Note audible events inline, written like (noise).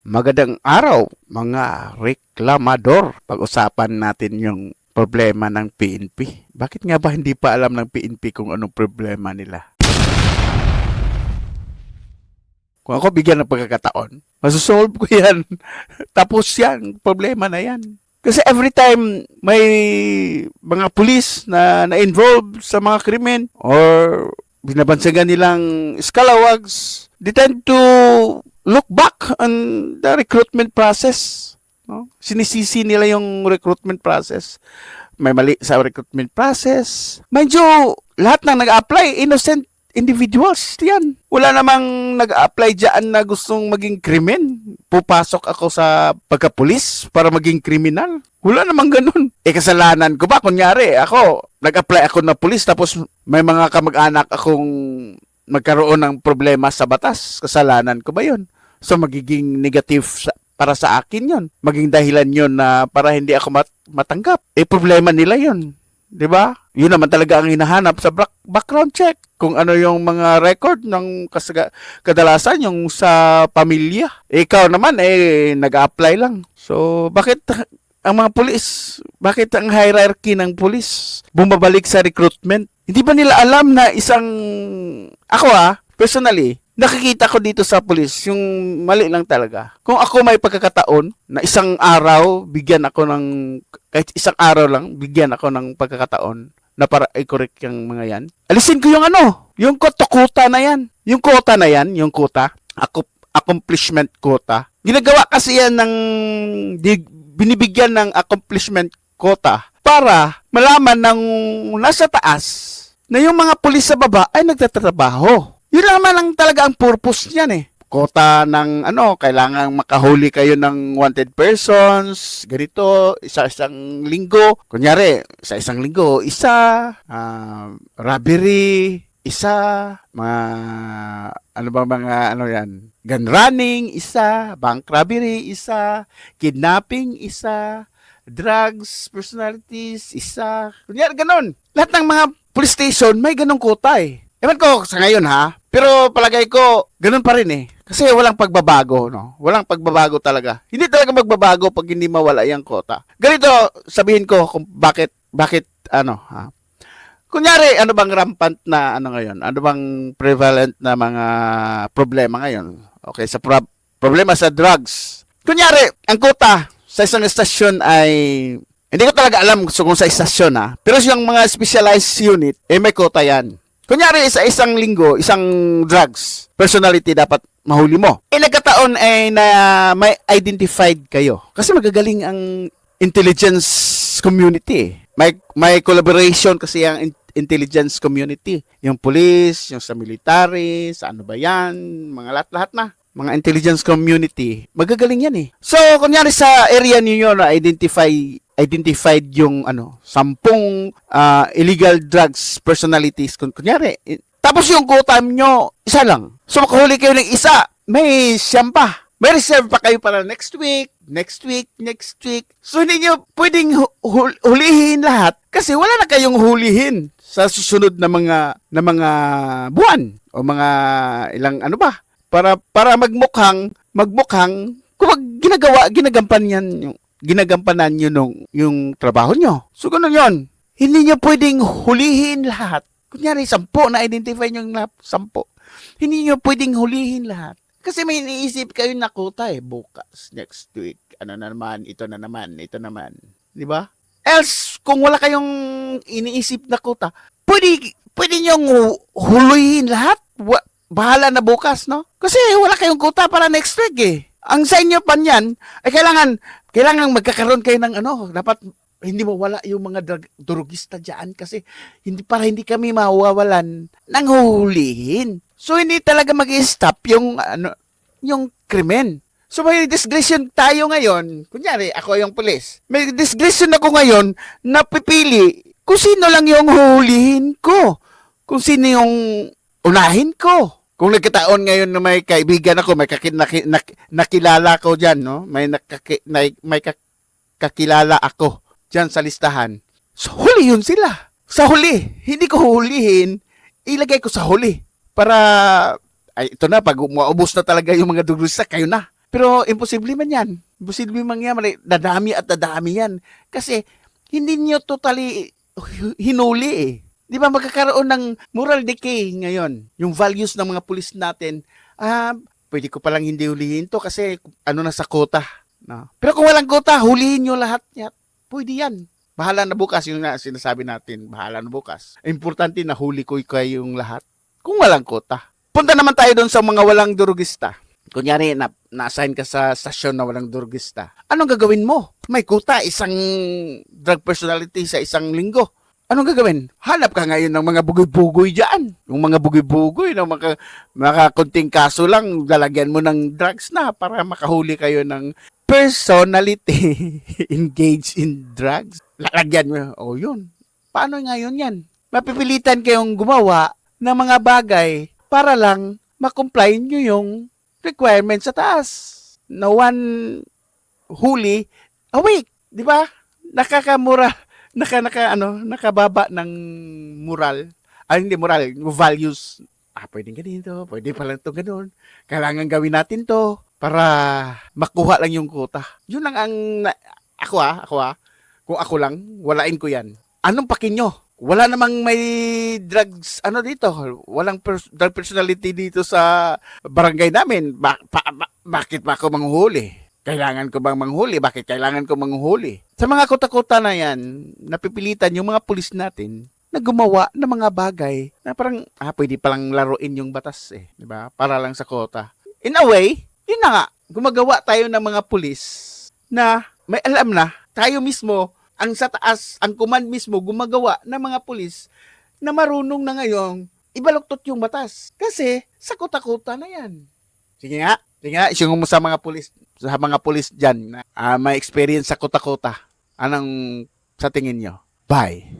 Magandang araw mga reklamador. Pag-usapan natin yung problema ng PNP. Bakit nga ba hindi pa alam ng PNP kung anong problema nila? Kung ako bigyan ng pagkakataon, masosolve ko yan. (laughs) Tapos yan, problema na yan. Kasi every time may mga pulis na na-involve sa mga krimen or binabansagan nilang scalawags, they tend to look back on the recruitment process. No? Sinisisi nila yung recruitment process. May mali sa recruitment process. Mind you, lahat ng nag-apply, innocent individuals yan. Wala namang nag-apply dyan na gustong maging krimen. Pupasok ako sa pagkapulis para maging kriminal. Wala namang ganun. (laughs) Eh, kasalanan ko ba? Kunyari, ako, nag-apply ako na pulis tapos may mga kamag-anak akong magkaroon ng problema sa batas. Kasalanan ko ba yun? So, magiging negative sa, para sa akin yon Maging dahilan yon na para hindi ako mat- matanggap. Eh, problema nila yon 'di ba? Yun naman talaga ang hinahanap sa back- background check. Kung ano yung mga record ng kasaga- kadalasan yung sa pamilya. Ikaw naman eh nag-apply lang. So, bakit ang mga pulis, bakit ang hierarchy ng pulis bumabalik sa recruitment? Hindi ba nila alam na isang ako ah, personally, nakikita ko dito sa pulis, yung mali lang talaga. Kung ako may pagkakataon na isang araw, bigyan ako ng, kahit isang araw lang, bigyan ako ng pagkakataon na para i-correct yung mga yan. Alisin ko yung ano, yung kota na yan. Yung quota na yan, yung ako, accomplishment quota. Ginagawa kasi yan ng, binibigyan ng accomplishment quota para malaman ng nasa taas na yung mga pulis sa baba ay nagtatrabaho. Yun naman ang talaga ang purpose niyan eh. Kota ng ano, kailangan makahuli kayo ng wanted persons, ganito, isa-isang linggo. Kunyari, sa isang linggo, isa, ah, robbery, isa, mga, ano ba mga, ano yan, gun running, isa, bank robbery, isa, kidnapping, isa, drugs, personalities, isa. Kunyari, ganun. Lahat ng mga police station, may ganong kota eh. Ewan ko sa ngayon ha, pero palagay ko, ganun pa rin eh. Kasi walang pagbabago, no? Walang pagbabago talaga. Hindi talaga magbabago pag hindi mawala yung kota. Ganito, sabihin ko kung bakit, bakit, ano, ha? Kunyari, ano bang rampant na, ano ngayon? Ano bang prevalent na mga problema ngayon? Okay, sa pro- problema sa drugs. Kunyari, ang kota sa isang estasyon ay hindi ko talaga alam kung sa istasyon ha. Pero yung mga specialized unit, eh may kota yan. Kunyari, sa isang linggo, isang drugs, personality dapat mahuli mo. Eh, nagkataon ay na may identified kayo. Kasi magagaling ang intelligence community. eh. May, may collaboration kasi ang intelligence community. Yung police, yung sa military, sa ano ba yan, mga lahat-lahat na. Mga intelligence community. Magagaling yan eh. So, kunyari sa area ninyo na identify identified yung ano, sampung ah, illegal drugs personalities. Kun kunyari, eh, tapos yung quota nyo, isa lang. So makahuli kayo ng isa, may siyam pa. May reserve pa kayo para next week, next week, next week. So hindi nyo pwedeng hu- hul- hulihin lahat kasi wala na kayong hulihin sa susunod na mga na mga buwan o mga ilang ano ba para para magmukhang magmukhang kung ginagawa ginagampan yan yung ginagampanan nyo nung, yung trabaho nyo. So, ganun yon Hindi nyo pwedeng hulihin lahat. Kunyari, sampo na identify nyo yung lahat, sampo. Hindi nyo pwedeng hulihin lahat. Kasi may iniisip kayo na kuta eh, bukas, next week, ano na naman, ito na naman, ito naman. Di ba? Else, kung wala kayong iniisip na kuta, pwede, pwede nyo hulihin lahat. Bahala na bukas, no? Kasi wala kayong kuta para next week eh. Ang sa inyo pa niyan, ay kailangan, kailangan magkakaroon kayo ng ano, dapat hindi mawala yung mga drug, drugista dyan kasi hindi para hindi kami mawawalan ng huhulihin. So hindi talaga mag-stop yung ano yung krimen. So may discretion tayo ngayon. Kunyari, ako yung pulis. May discretion ako ngayon na pipili kung sino lang yung huhulihin ko. Kung sino yung unahin ko. Kung nagkataon ngayon na may kaibigan ako, may kaki, naki, nak- nakilala ko dyan, no? May, nakaki, na, may kak- kakilala ako dyan sa listahan. So, huli yun sila. Sa huli. Hindi ko hulihin. Ilagay ko sa huli. Para, ay, ito na, pag maubos na talaga yung mga duglista, kayo na. Pero imposible man yan. Imposible man yan. Dadami at dadami yan. Kasi hindi nyo totally hinuli eh. Di ba magkakaroon ng moral decay ngayon? Yung values ng mga pulis natin, ah, pwede ko palang hindi hulihin to kasi ano na sa kota. No? Pero kung walang kota, hulihin nyo lahat yan. Pwede yan. Bahala na bukas, yung na, sinasabi natin, bahala na bukas. Importante na huli ko kayong lahat. Kung walang kota. Punta naman tayo doon sa mga walang durugista. Kunyari, na, na-assign ka sa stasyon na walang durugista. Anong gagawin mo? May kuta, isang drug personality sa isang linggo. Anong gagawin? Hanap ka ngayon ng mga bugoy-bugoy dyan. Yung mga bugoy-bugoy na mga konting kaso lang, lalagyan mo ng drugs na para makahuli kayo ng personality (laughs) engaged in drugs. Lalagyan mo. O yun. Paano ngayon yan? Mapipilitan kayong gumawa ng mga bagay para lang makomply nyo yung requirements sa taas. Na one huli a week. Di ba? Nakakamura (laughs) naka naka ano nakababa ng moral ay hindi moral values ah pwedeng ganito pwede pala to ganun kailangan gawin natin to para makuha lang yung quota yun lang ang ako ah ako ah kung ako lang walain ko yan anong pakin nyo wala namang may drugs ano dito walang pers- drug personality dito sa barangay namin ba- pa- ba- bakit ba ako manghuli kailangan ko bang manghuli? Bakit kailangan ko manghuli? Sa mga kota-kota na yan, napipilitan yung mga pulis natin na gumawa ng mga bagay na parang, ah, pwede palang laruin yung batas eh. di ba Para lang sa kota. In a way, yun na nga, gumagawa tayo ng mga pulis na may alam na, tayo mismo, ang sa taas, ang command mismo, gumagawa ng mga pulis na marunong na ngayong ibaluktot yung batas. Kasi, sa kota-kota na yan. Sige nga, sige nga, isyong mo sa mga pulis, sa mga pulis dyan na ah, may experience sa kota-kota. Anong sa tingin nyo? Bye.